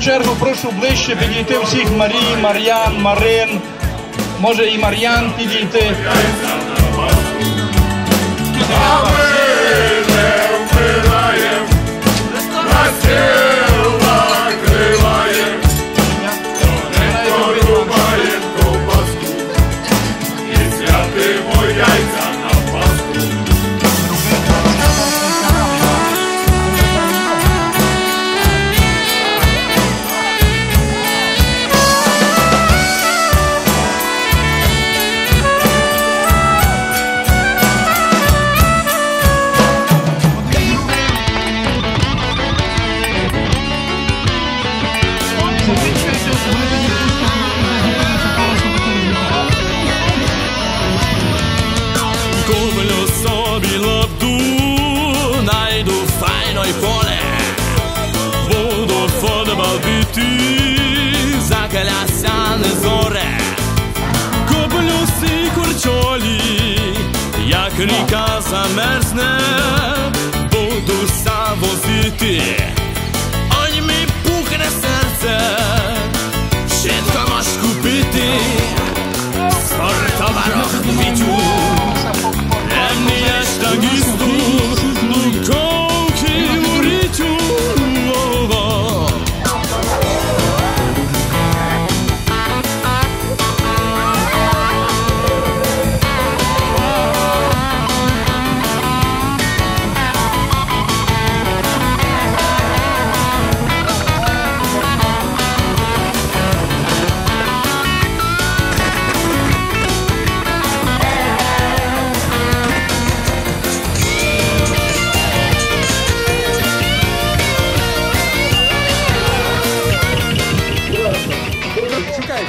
чергу прошу ближче підійти всіх Марій, Мар'ян, Марин. Може і Мар'ян підійти. zamęsne, budu savo sitį.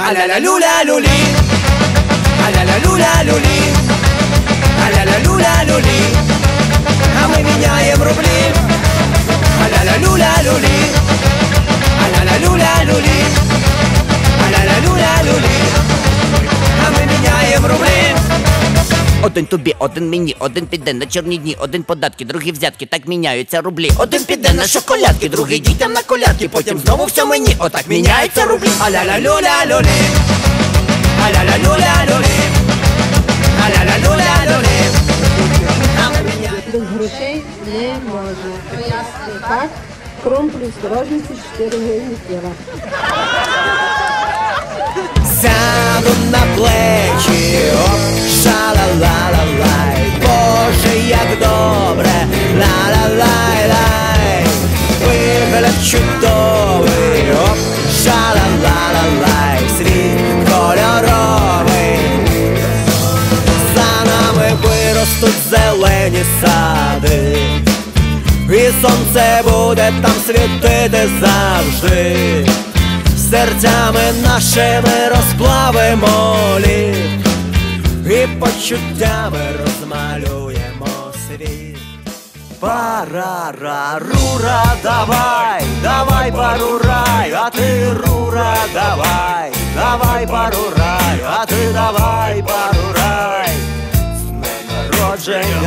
A la la lula luli. A la la lula luli. A la lula luli. Один тобі, один мені, один піде на чорні дні, один податки, другий взятки, так міняються рублі. Один піде на шоколадки, другий дітям на колядки, потім знову все мені, отак міняються рублі. Аля-ля люля люли Аля-ля люля люли Аля-ля люля люли А Без грошей не. Пояснюю так. Кром плюс дорожності 4 гривні піва. Виростуть зелені сади. І сонце буде там світити завжди. Серцями нашими розплавимо лід і почуттями розмалюємо світ. Парара, рура, давай, давай, парурай, а ти рура, давай, давай, парурай, а ти давай, парурай,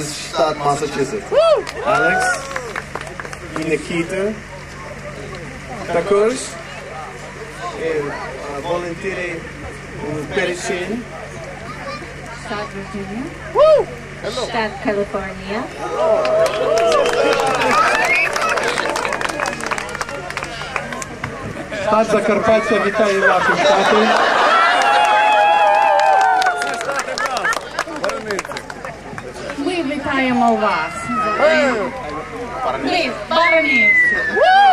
з штат Масачусетс. Алекс і Никіта. Також е, волонтери у Перечин, Штат Вірджинія. Штат Каліфорнія. штат Закарпаття вітає вашим штатом. salvar. Please, Baroness.